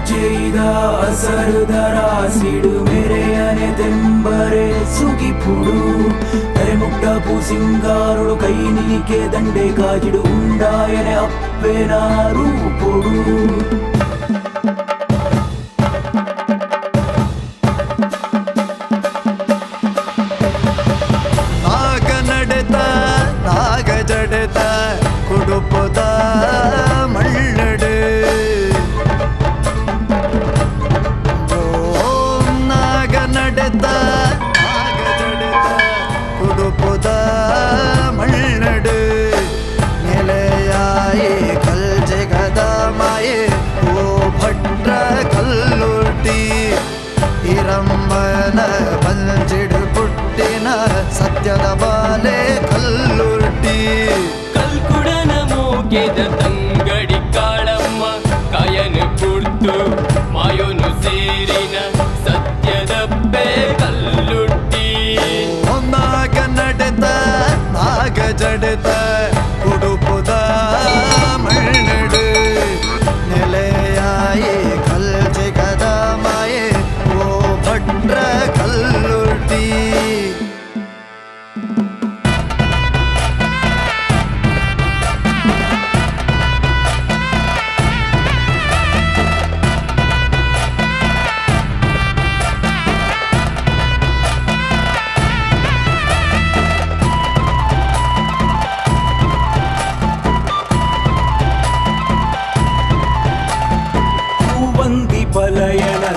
ಬಚ್ಚೆಯಿದ అసరుదరాసిడు మేరే అనే తెంబరే సుగిపుడు తరెముట్టపు సింగారుడు కై నిలికే దండే కాజిడు ఉండాయనే అప్పేనా రూపుడు ಇರಂಬನ ಬಂಜಿಡು ಪುಟ್ಟಿನ ಸತ್ಯದ ಬಾಲೆ ಕಲ್ಲುರ್ಟಿ ಕಲ್ಕುಡನ ಮೋಗೆದ ತಂಗಡಿ ಕಾಳಮ್ಮ ಕಾಯನು ಕುರ್ತು ಮಾಯೋನು ಸೇರಿನ ಸತ್ಯದಪ್ಪೆ ಕಲ್ಲುಟ್ಟಿ ನಾಗ ನಡೆತ ನಾಗ ಜಡತ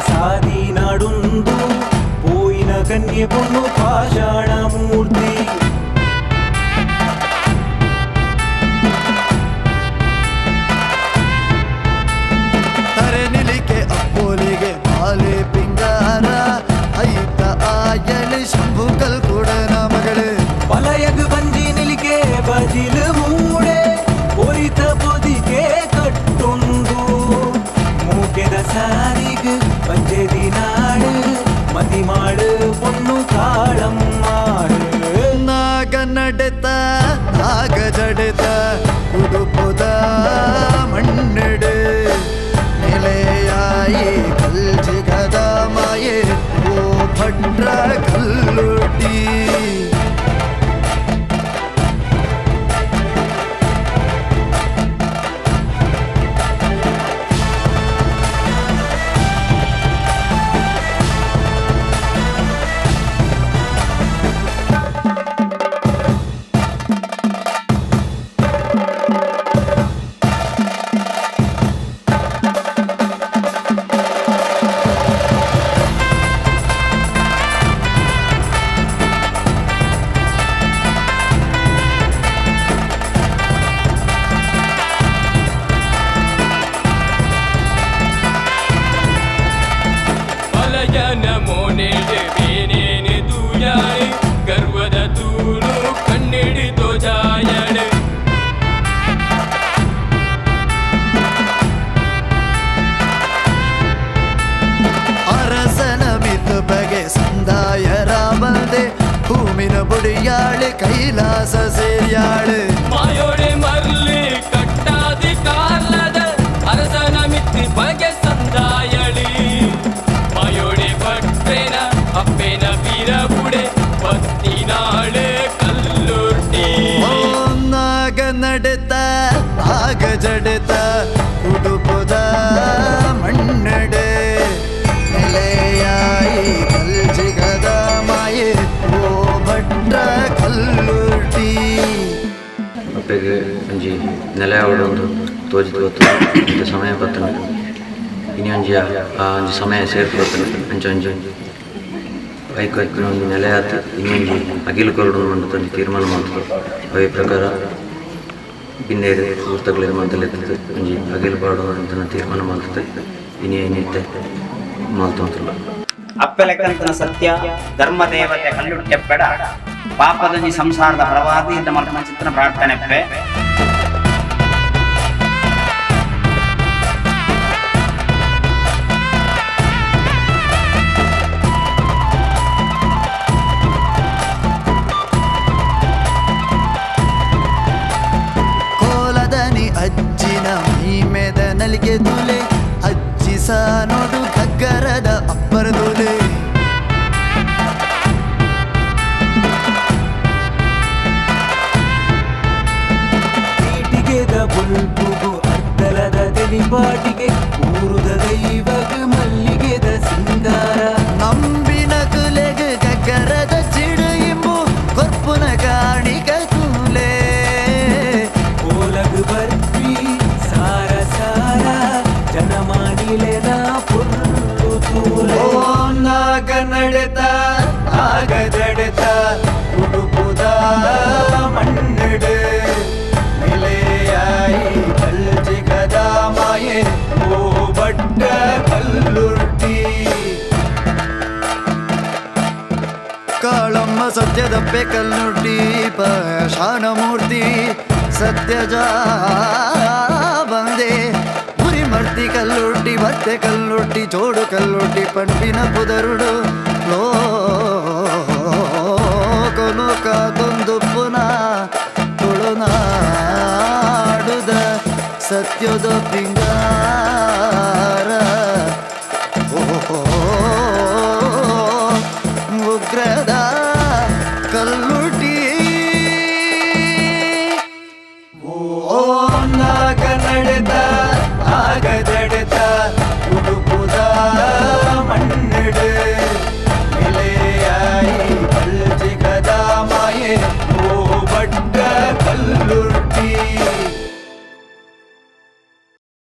సాధినాడుందు పోయిన కన్య పొన్ను పాషాణము see. ஆடியாளு கைலாச சேரியாளு மாயோடி மல்லி கட்டாதி கார்லத அரசனமித்தி பகை சந்தாயளி. மாயோடி பட்டேன அப்பேன வீரபுடே பத்தி நாளே கல்லுருட்டி நாக நடத்த நாக ஜடத்த உடுப்புத மண்ணடு நிலையாயி கல்ஜிகதமாயே ಅಪ್ಪೆಗೆ ಒಂಜಿ ನೆಲೆ ಆವಡೊಂದು ತೋಜಿತ್ ಗೊತ್ತು. ಇಂಥ ಸಮಯ ಬರ್ತನೆ ಇನಿ ಒಂಜಿ ಆ- ಒಂಜಿ ಸಮಯ ಸೇರ್ಕೊಳ್ತದೆ ಅಂಚ ಒಂಜಿ ಐಕ್ ಐಕ್ಕಿನ ಒಂದು ನೆಲೆ ಆತ. ಇನ್ನೊಂಜಿ ಅಗಿಲು ಕೊರಡು ಒಂದು ತೀರ್ಮಾನ ಮಾಡ್ತಾರೆ ಅವೇ ಪ್ರಕಾರ ಇನ್ನೇರು ಪುಸ್ತಕಗಳು ಮಂತಲಿರ್ತದೆ ಒಂಜಿ ಅಗಿಲು ಬಾಡು ಅಂತ ತೀರ್ಮಾನ ಮಾಡ್ತದೆ ಇನಿ ಏನಿತ್ತೆ? ಮಾಲ್ತಂತಿಲ್ಲ ಅಪ್ಪೆಲೆಕ್ಕಂತನ ಸತ್ಯ ಧರ್ಮ ದೇವತೆ ಕಲ್ಲುಟ್ಟೆಪ್ಪೆಡ ಪಾಪದೊಂಜಿ ಸಂಸಾರದ ಪ್ರವಾದಿ ಇದ್ದ ಮಲ್ಪನ ಚಿತ್ರ ಪ್ರಾರ್ಥನೆಪ್ಪೆ ಕೋಲದನಿ ಅಜ್ಜಿನ ಮೀಮೆದ ನಲಿಗೆ ತುಲೆ ಅಜ್ಜಿ ದಿವಸ ನೋಡು பாடின் பாட்டிகை ஊருத ಕಾಳಮ್ಮ ಸತ್ಯದಪ್ಪೆ ಕಲ್ಲುಡ್ಡಿ ಪಾಷಾಣ ಮೂರ್ತಿ ಸತ್ಯಜ ಬಂದೆ ಗುರಿ ಮರ್ತಿ ಕಲ್ಲುಡ್ಡಿ ಮತ್ತೆ ಕಲ್ಲುಡ್ಡಿ ಜೋಡು ಕಲ್ಲುಡ್ಡಿ ಪಂಪಿನ ಪುದರುಡು ಲೋಕನು ಕಾದೊಂದು ಪುನಃ ತುಳುನಾಡುದ ಸತ್ಯದ ಪಿಂಗ